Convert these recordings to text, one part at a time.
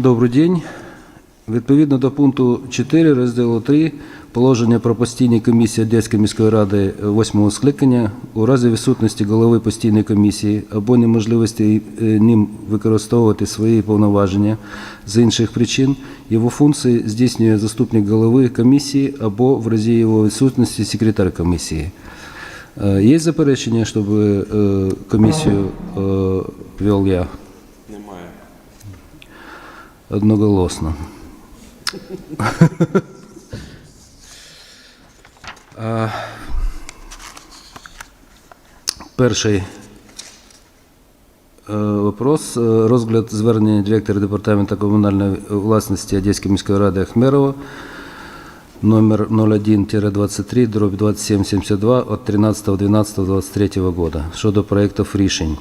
агенції. Добрий день. Відповідно до пункту 4 розділу 3 положення про постійні комісії Одеської міської ради 8 скликання у разі відсутності голови постійної комісії або неможливості е, ним використовувати свої повноваження з інших причин, його функції здійснює заступник голови комісії або в разі його відсутності секретар комісії. Е, Є заперечення, щоб е, комісію е, вел я? Немає. Одноголосно. А, Перший е, вопрос. Е, Розгляд звернення директора департаменту комунальної власності Одеської міської ради Ахмерова номер 01-23, дробь 2772 от 13.12.23 года щодо проєктів рішень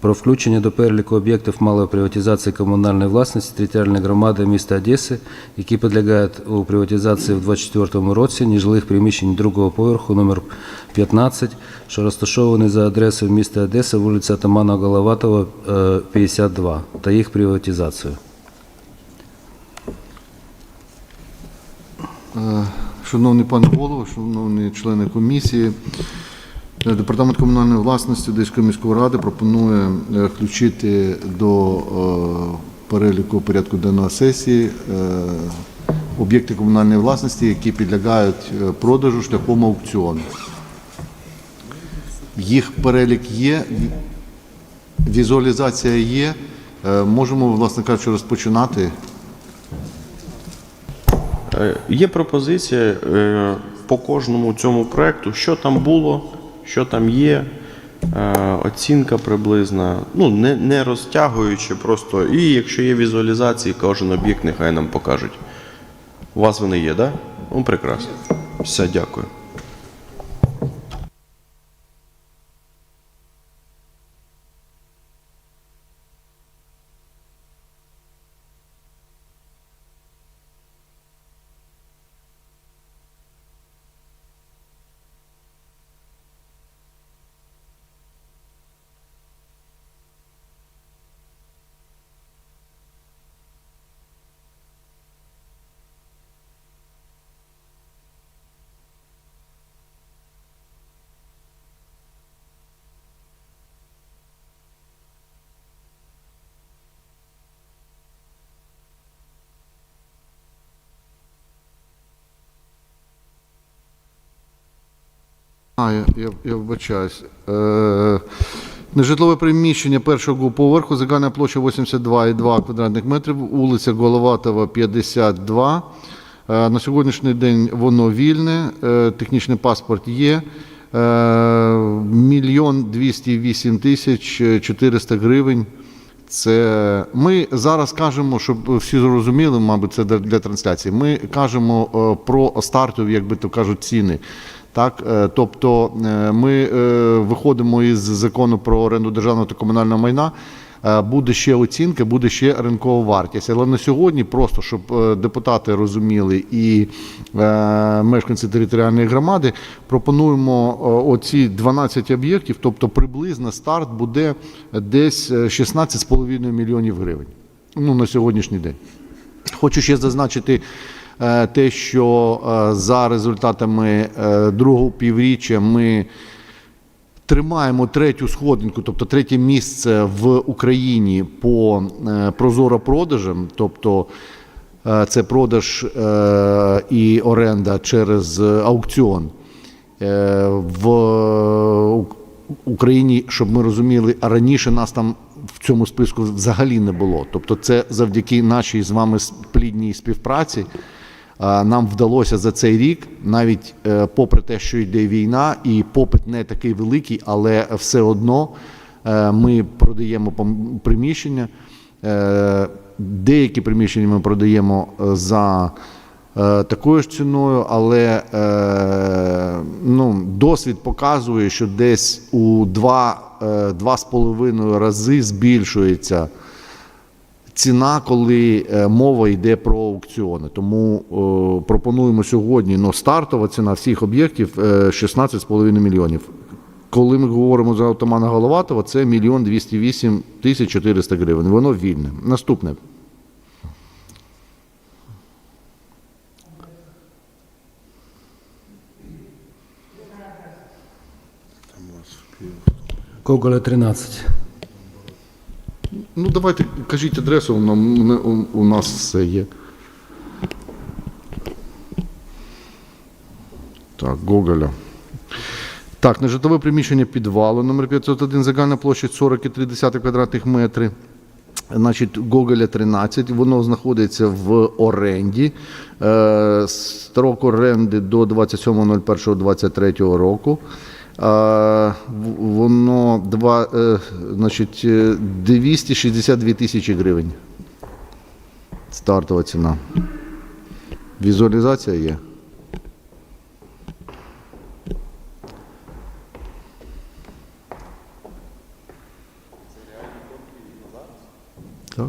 Про включення до переліку об'єктів малої приватизації комунальної власності територіальної громади міста Одеси, які підлягають у приватизації в 2024 році нежилих приміщень другого поверху номер 15, що розташовані за адресою міста Одеса, вулиця Атамана Головатова, е, 52, та їх приватизацію. Е, Шановний пане голово, шановні члени комісії, Департамент комунальної власності Одеської міської ради пропонує е, включити до е, переліку порядку денного сесії е, об'єкти комунальної власності, які підлягають е, продажу шляхом аукціону. Їх перелік є, візуалізація є. Е, Можемо, власне кажучи, розпочинати. Е, Є пропозиція е, по кожному цьому проекту, що там було, що там є, е, оцінка приблизна, ну не, не розтягуючи просто. І якщо є візуалізації, кожен об'єкт нехай нам покажуть. У вас вони є, так? Да? Ну, прекрасно. Все, дякую. А, я, я, я вибачаюсь. Е, нежитлове приміщення першого поверху, загальна площа 82,2 квадратних метрів, вулиця Головатова, 52. Е, на сьогоднішній день воно вільне, е, технічний паспорт є. Е, Мільйон 208 тисяч 400 гривень. Це ми зараз кажемо, щоб всі зрозуміли, мабуть, це для- трансляції. Ми кажемо е, про стартові, як би то кажуть, ціни. Так, е, тобто е, ми е, виходимо із закону про оренду державного та комунального майна. Буде ще оцінка, буде ще ринкова вартість. Але на сьогодні, просто щоб депутати розуміли і мешканці територіальної громади, пропонуємо оці 12 об'єктів, тобто приблизно старт буде десь е, 16,5 мільйонів гривень. Ну, на сьогоднішній день. Хочу ще зазначити те, що е, за результатами е, другого півріччя ми тримаємо третю сходинку, тобто третє місце в Україні по е, прозоро продажам, тобто е, це продаж е, і оренда через аукціон. Е, В Україні, щоб ми розуміли, раніше нас там в цьому списку взагалі не було. Тобто, це завдяки нашій з вами плідній співпраці. Нам вдалося за цей рік, навіть е, попри те, що йде війна, і попит не такий великий, але все одно е, ми продаємо приміщення. Е, Деякі приміщення ми продаємо за такою ж ціною, але ну, досвід показує, що десь у два, е, два з половиною рази збільшується ціна, коли е, мова йде про аукціони. Тому е, пропонуємо сьогодні ну, стартова ціна всіх об'єктів е, 16,5 мільйонів. коли ми говоримо за отамана Головатова, це 1 мільйон 208 тисяч 400 гривень. Воно вільне. Наступне. Гоголя 13. Ну, давайте кажіть адресу, у, у, у нас все є. Так, Гоголя. Так, нежитлове приміщення підвалу номер 501, загальна площа 40,3 квадратних метри. Значить, Гоголя 13, воно знаходиться в оренді. Е, строк оренди до 27.01.23 року. Е, в- воно два, е, значить, е, 262 тисячі гривень. Стартова ціна. Візуалізація є. Так.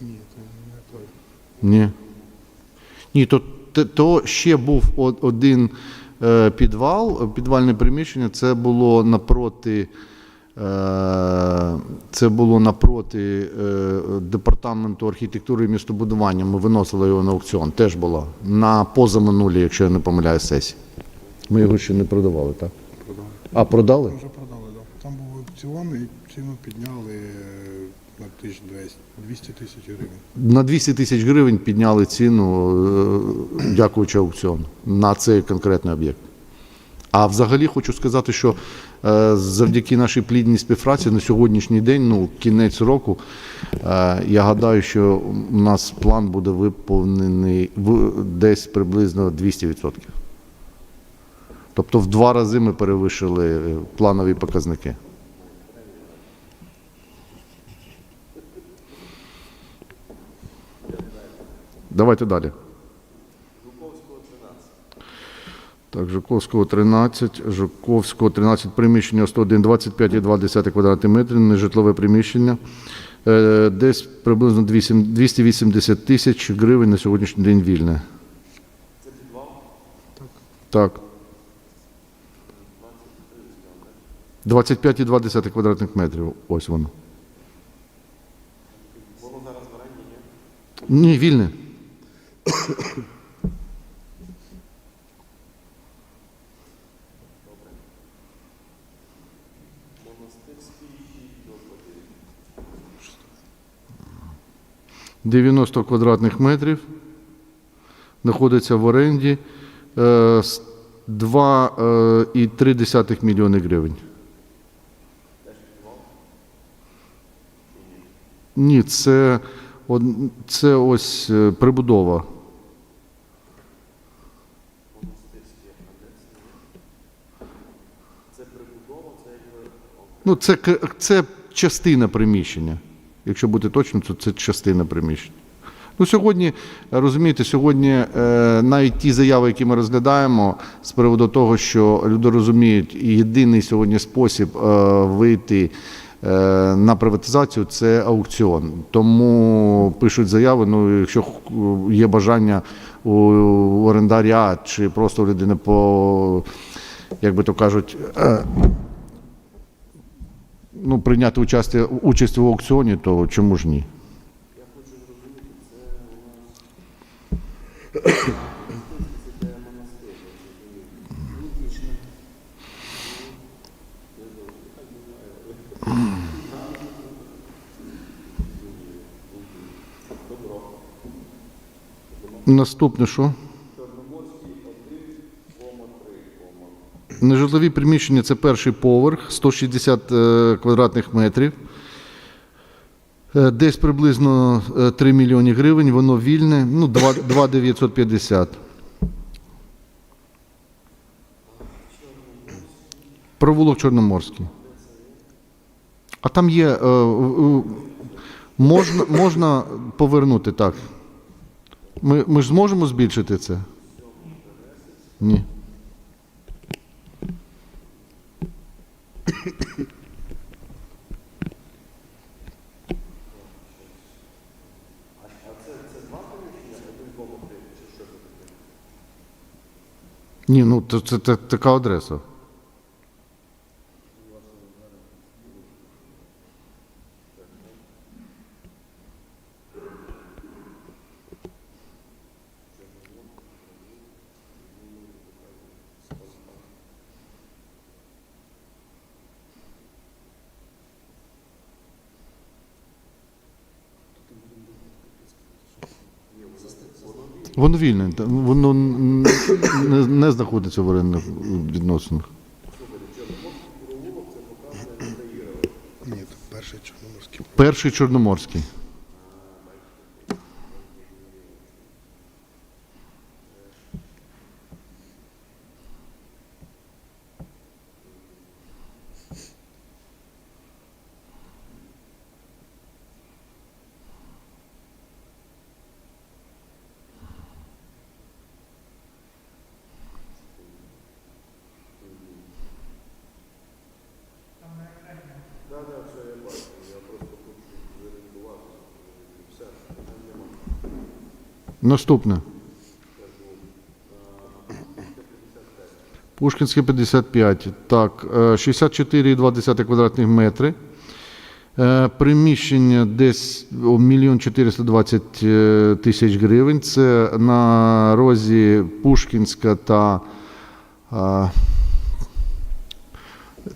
Ні. це не той. Ні, то, то, то ще був один е, підвал, підвальне приміщення. Це було напроти. е, Це було напроти е, департаменту архітектури і містобудування. Ми виносили його на аукціон. Теж було на позаминулі, якщо я не помиляю, сесії. Ми його ще не продавали, так? А продали? Вже продали, так. Там був аукціон і ціну підняли е, на 200 тисяч гривень. На 200 тисяч гривень підняли ціну, е, дякуючи аукціону, на цей конкретний об'єкт. А взагалі хочу сказати, що е, завдяки нашій плідній співпраці на сьогоднішній день, ну, кінець року, е, я гадаю, що у нас план буде виповнений в десь приблизно 200%. Тобто в два рази ми перевищили планові показники. Давайте далі. Так, Жуковського 13, Жуковського 13, приміщення 101, 25,2 квадратні метри, нежитлове приміщення. Е, Десь приблизно 200 280 тисяч гривень на сьогоднішній день вільне. Це підвал? Так. 25,2 квадратних метрів. Ось воно. Воно зараз в оренді, ні? Ні, вільне. «90 квадратних метрів знаходиться в оренді е, с- 2,3 мільйони гривень. Ні, це, це ось е, прибудова. Ну, це, це частина приміщення. Якщо бути точним, то це частина приміщення. Ну, сьогодні, розумієте, сьогодні е, навіть ті заяви, які ми розглядаємо, з приводу того, що люди розуміють, єдиний сьогодні спосіб е, вийти е, на приватизацію це аукціон. Тому пишуть заяви. Ну, якщо є бажання у орендаря чи просто у людини по, як би то кажуть, ну, прийняти участь, участь в аукціоні, то чому ж ні? Наступне що? Нежитлові приміщення це перший поверх, 160 е, квадратних метрів. Е, Десь приблизно е, 3 мільйони гривень, воно вільне, ну, 2 2 950. Провулок Чорноморський. А там є. е, е, можна, можна повернути так. Ми, ми ж зможемо збільшити це? Ні. Ні, ну то це така адреса. Воно вільне, воно не, не знаходиться в орендних відносинах. Перший чорноморський. Перший Чорноморський. Наступне. Пушкінське 55. Так, е, 64,2 квадратних метри. Е, Приміщення десь о, 1 420 е, тисяч гривень. Це на розі Пушкінська та е,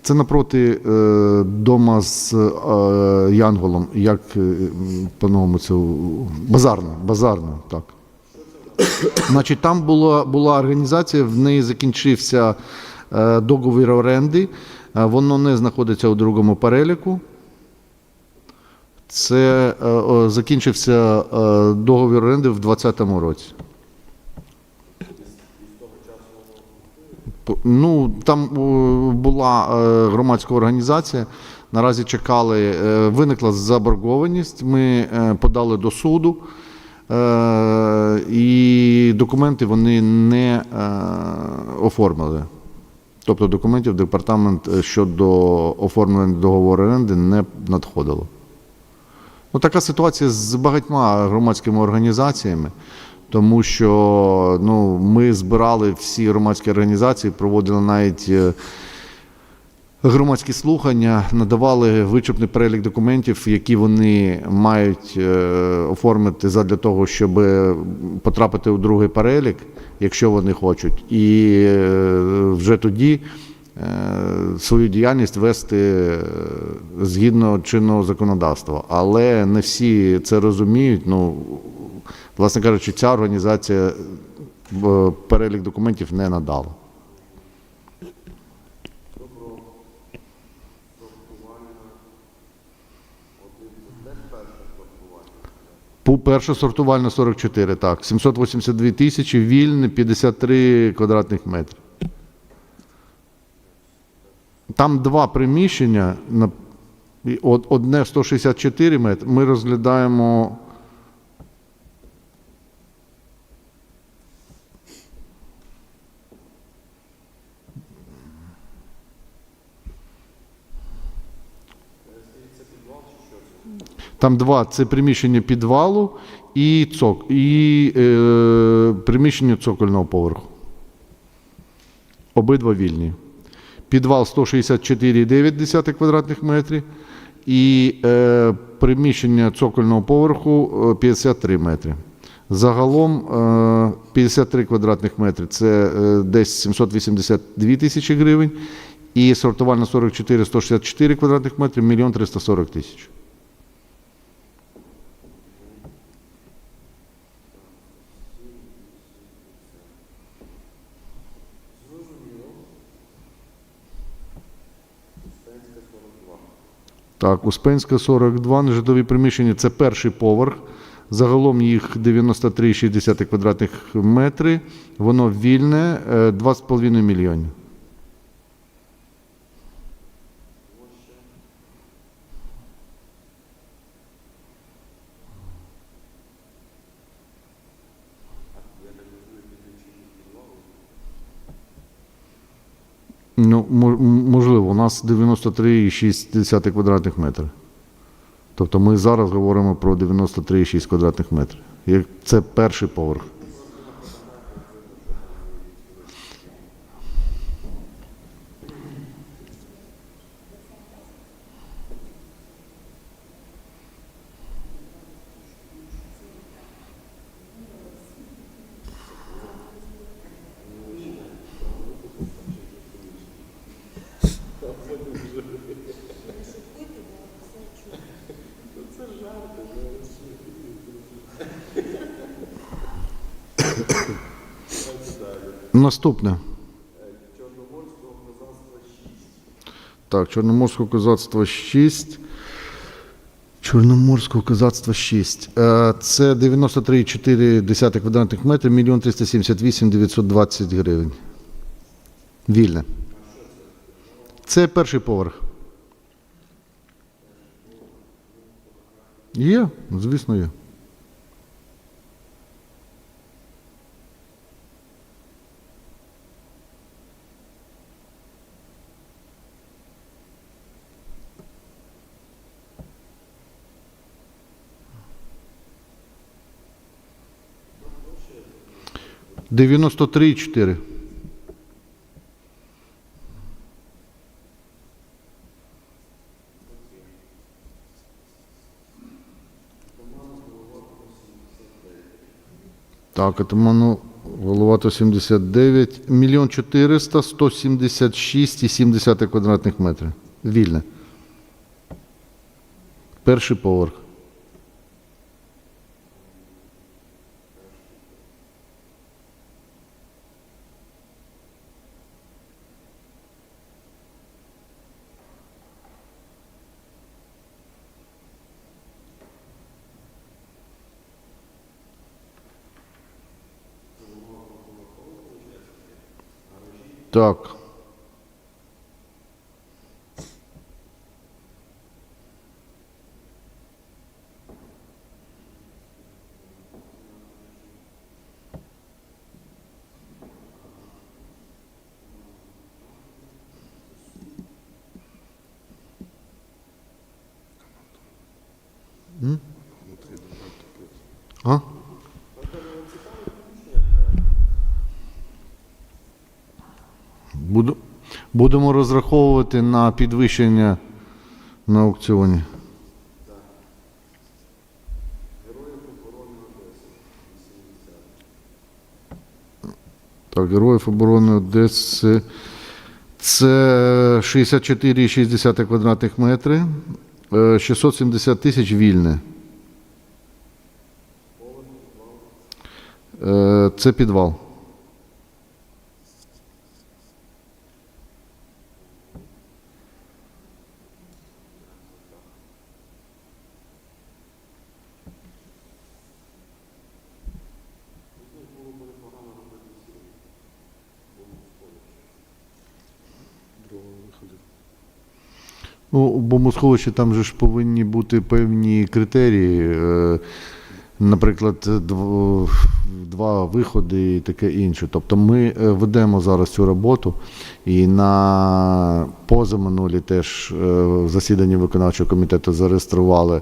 це напроти е, дома з е, Янголом. Як е, по-новому це базарна, базарна, так. Значить, там була, була організація, в неї закінчився е, договір оренди. Е, воно не знаходиться у другому переліку. Це е, закінчився договір оренди в 2020 році. Ну, там була громадська організація. Наразі чекали, виникла заборгованість. Ми подали до суду, і документи вони не е, оформили. Тобто документів департамент е, щодо оформлення договору оренди не надходило. Ну, така ситуація з багатьма громадськими організаціями, тому що ну, ми збирали всі громадські організації, проводили навіть е, громадські слухання, надавали вичерпний перелік документів, які вони мають е, оформити задля того, щоб потрапити у другий перелік, якщо вони хочуть. І е, вже тоді е, свою діяльність вести згідно чинного законодавства. Але не всі це розуміють. Ну, власне кажучи, ця організація перелік документів не надала. Пу- сортувальна 44, так. 782 тисячі, вільне 53 квадратних метри. Там два приміщення, одне 164 метри. Ми розглядаємо. Там два це приміщення підвалу і, цок, і е, приміщення цокольного поверху. Обидва вільні. Підвал 164,9 квадратних метрів і е, приміщення цокольного поверху е, 53 метри. Загалом е, 53 квадратних метри це е, десь 782 тисячі гривень. І сортувальна 44 164 квадратних метри 1 340 тисяч. Так, Успенська 42, нежитлові приміщення це перший поверх. Загалом їх 93,6 квадратних метри. Воно вільне е, 2,5 мільйонів. Ну, можливо, у нас 93,6 квадратних метрів. Тобто ми зараз говоримо про 93,6 квадратних метрів. Це перший поверх. Наступне. Чорноморського козацтва 6. Так, Чорноморського козацтва 6. Чорноморського козацтва 6. Е, Це 93,4 квадратних метрів, 1 378 920 гривень. Вільне. Це перший поверх. Є, звісно, є. Дев'яносто три і чотири. Так, атаману Головато 79. Мільйон 400, 176,7 квадратних метрів. Вільне. Перший поверх. Так. Будемо розраховувати на підвищення на аукціоні. Так, Героїв оборони Одеси. Це 64,6 квадратних метри. Е, 670 тисяч вільне. Е, Це підвал. Ну, бомбосховищі там же ж повинні бути певні критерії. е, Наприклад, два виходи і таке інше. Тобто ми е, ведемо зараз цю роботу і на позаминулі теж е, в засіданні виконавчого комітету зареєстрували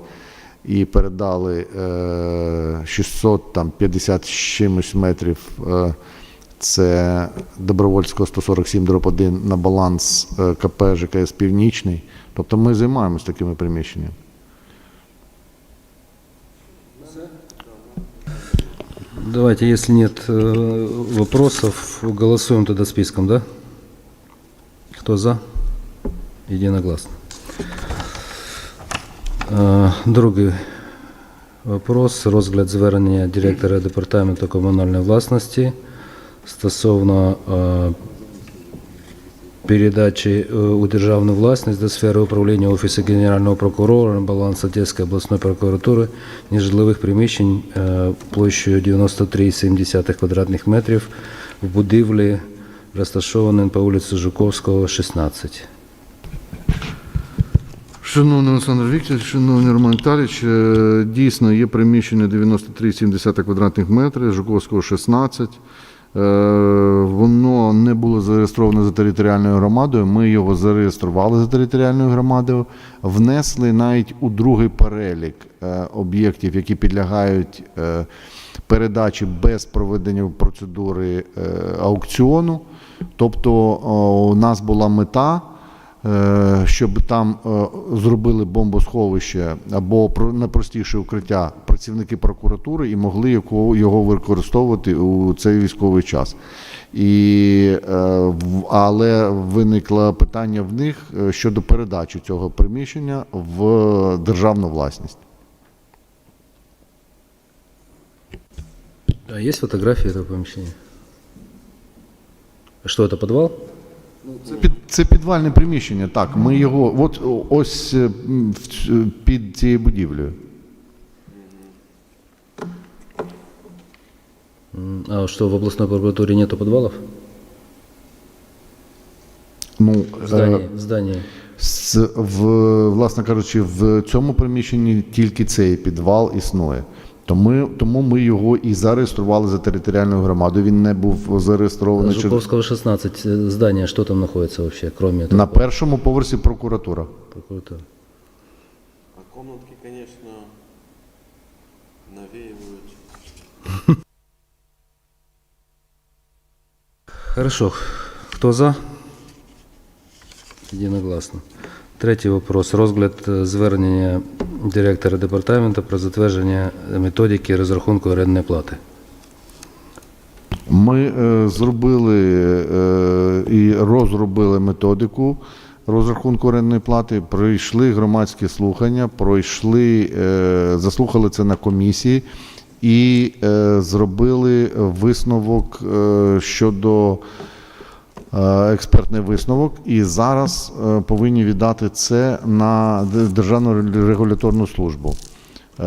і передали е, 650 з чимось метрів. е, Це Добровольського 147 дроп 1 на баланс е, КП ЖКС Північний. Тобто ми займаємося такими приміщеннями. Давайте, если нет э, вопросов, голосуем тогда списком, да? Кто за? Единогласно. Е, Другий вопрос. Розгляд звернення директора департаменту комунальної власності стосовно передачі е, у державну власність до сфери управління Офісу Генерального прокурора на баланс Одеської обласної прокуратури нежитлових приміщень е, площею 93,7 квадратних метрів в будівлі, розташованій по вулиці Жуковського, 16. Шановний Олександр Вікторович, шановний Роман Віталійович, е, дійсно є приміщення 93,7 квадратних метрів, Жуковського 16. Е, Воно не було зареєстровано за територіальною громадою. Ми його зареєстрували за територіальною громадою, внесли навіть у другий перелік е, об'єктів, які підлягають е, передачі без проведення процедури аукціону. Тобто у нас була мета щоб там е, зробили бомбосховище або про- найпростіше укриття працівники прокуратури і могли його, використовувати у цей військовий час. І, е, але виникло питання в них е, щодо передачі цього приміщення в державну власність. А есть фотографии этого помещения? А Что это, подвал? Це, під, це підвальне приміщення, так. Ми його, от ось е, ц- під цією будівлею. А что, в областной прокуратуре нету подвалов? Ну, е, здании. З, в, власне кажучи, в цьому приміщенні тільки цей підвал існує. Тому, тому ми його і зареєстрували за територіальною громадою. Він не був зареєстрований Жуковского 16, э, здание, что там находится вообще, кроме этого? на першому поверсі прокуратура. Прокуратура. А комнатки, звісно, навіюють. Хорошо. Кто за? Единогласно. Третій вопрос. Розгляд е, звернення директора департаменту про затвердження методики розрахунку орендної плати. Ми е, зробили е, і розробили методику розрахунку орендної плати. Пройшли громадські слухання, пройшли, е, заслухали це на комісії і е, зробили висновок е, щодо експертний висновок. І зараз е, повинні віддати це на Державну регуляторну службу. Е,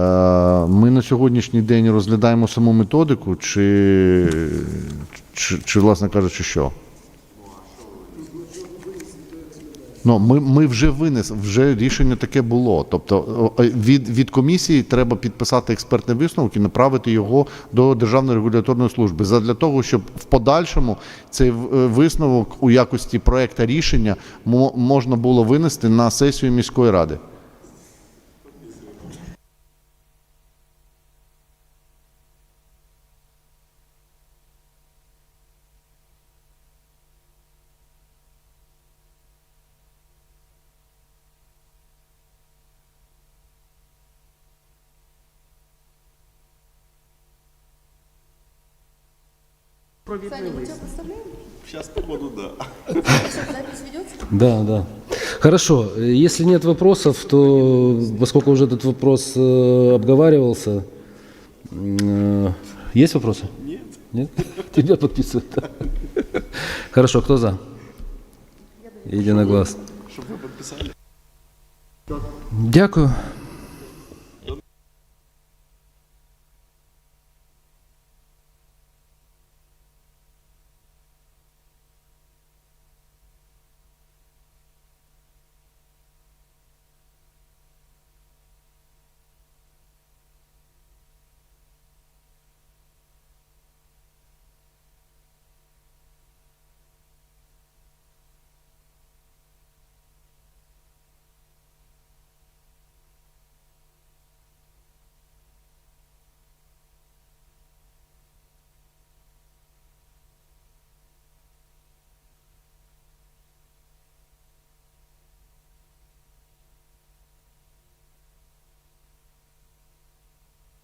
Ми на сьогоднішній день розглядаємо саму методику, чи, чи, чи власне кажучи, що? Ну, ми, ми вже винес, вже рішення таке було. Тобто від, від комісії треба підписати експертний висновок і направити його до Державної регуляторної служби. Задля того, щоб в подальшому цей е, висновок у якості проекта рішення мо- можна було винести на сесію міської ради. Да, да. Хорошо. Если нет вопросов, то поскольку уже этот вопрос э, обговаривался, э, есть вопросы? Нет. Нет? Тебя подписывают. Хорошо, кто за? Единогласно. Щоб ви підписали. Дякую.